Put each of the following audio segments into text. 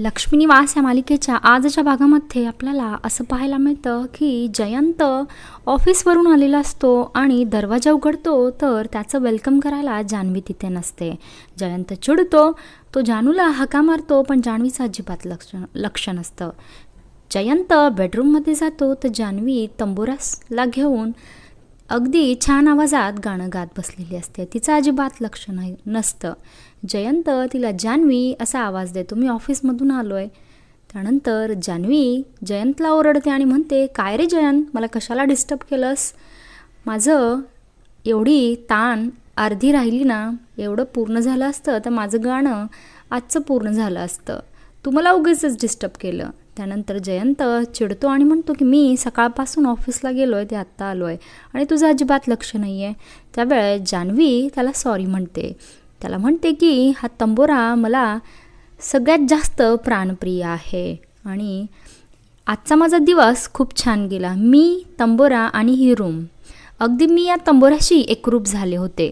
लक्ष्मीनिवास या मालिकेच्या आजच्या भागामध्ये आपल्याला असं पाहायला मिळतं की जयंत ऑफिसवरून आलेला असतो आणि दरवाजा उघडतो तर त्याचं वेलकम करायला जान्हवी तिथे नसते. जयंत चिडतो तो जानूला हका मारतो पण जान्हवीचं अजिबात लक्ष लक्ष नसतं. जयंत बेडरूममध्ये जातो तर जान्हवी तंबोरासला घेऊन अगदी छान आवाजात गाणं गात बसलेली असते. तिचं अजिबात लक्ष नाही नसतं. जयंत तिला जान्हवी असा आवाज देतो. मी ऑफिसमधून आलो आहे त्यानंतर जान्हवी जयंतला ओरडते आणि म्हणते काय रे जयंत मला कशाला डिस्टर्ब केलंस? माझं एवढी ताण अर्धी राहिली ना एवढं पूर्ण झालं असतं तर माझं गाणं आजचं पूर्ण झालं असतं. तू मला उगीच डिस्टर्ब केलं. त्यानंतर जयंत चिडतो आणि म्हणतो की मी सकाळपासून ऑफिसला गेलो आहे ते आत्ता आलो आहे आणि तुझं अजिबात लक्ष नाही आहे त्यावेळेस जान्हवी त्याला सॉरी म्हणते. त्याला म्हणते की हा तंबोरा मला सगळ्यात जास्त प्राणप्रिय आहे आणि आजचा माझा दिवस खूप छान गेला. मी तंबोरा आणि ही रूम अगदी मी या तंबोऱ्याशी एकरूप झाले होते.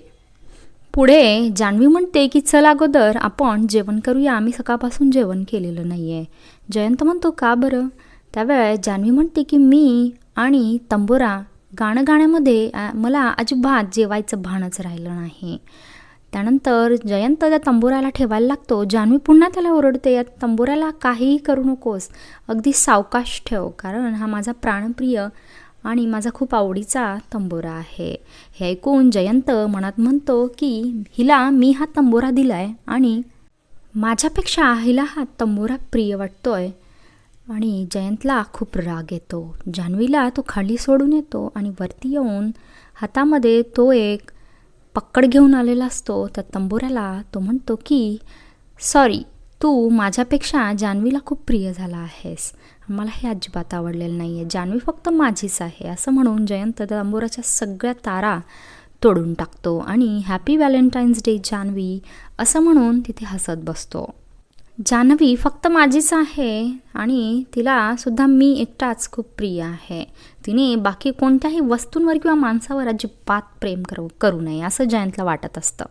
पुढे जान्हवी म्हणते की चल अगोदर आपण जेवण करूया. आम्ही सकाळपासून जेवण केलेलं नाही आहे जयंत म्हणतो का बरं? त्यावेळेस जान्हवी म्हणते की मी आणि तंबोरा गाणं गाण्यामध्ये मला अजिबात जेवायचं भानच राहिलं नाही. त्यानंतर जयंत त्या तंबोऱ्याला ठेवायला लागतो. जान्हवी पुन्हा त्याला ओरडते या तंबोऱ्याला काहीही करू नकोस. अगदी सावकाश ठेव कारण हा माझा प्राणप्रिय आणि माझा खूप आवडीचा तंबोरा आहे. हे ऐकून जयंत मनात म्हणतो की हिला मी हा तंबोरा दिला आहे आणि माझ्यापेक्षा हिला हा तंबोरा प्रिय वाटतोय. आणि जयंतला खूप राग येतो. जान्हवीला तो खाली सोडून येतो आणि वरती येऊन हातामध्ये तो एक पक्कड घेऊन आलेला असतो. त्या तंबोऱ्याला तो म्हणतो की सॉरी तू माझ्यापेक्षा जान्हवीला खूप प्रिय झाला आहेस. मला हे अजिबात आवडलेलं नाही आहे जान्हवी फक्त माझीच आहे असं म्हणून जयंत दंबोराच्या सगळ्या तारा तोडून टाकतो आणि हॅपी व्हॅलेंटाईन्स डे जान्हवी असं म्हणून तिथे हसत बसतो. जान्हवी फक्त माझीच आहे आणि तिला सुद्धा मी एकटाच खूप प्रिय आहे. तिने बाकी कोणत्याही वस्तूंवर किंवा माणसावर अजिबात प्रेम करू करू नये असं जयंतला वाटत असतं.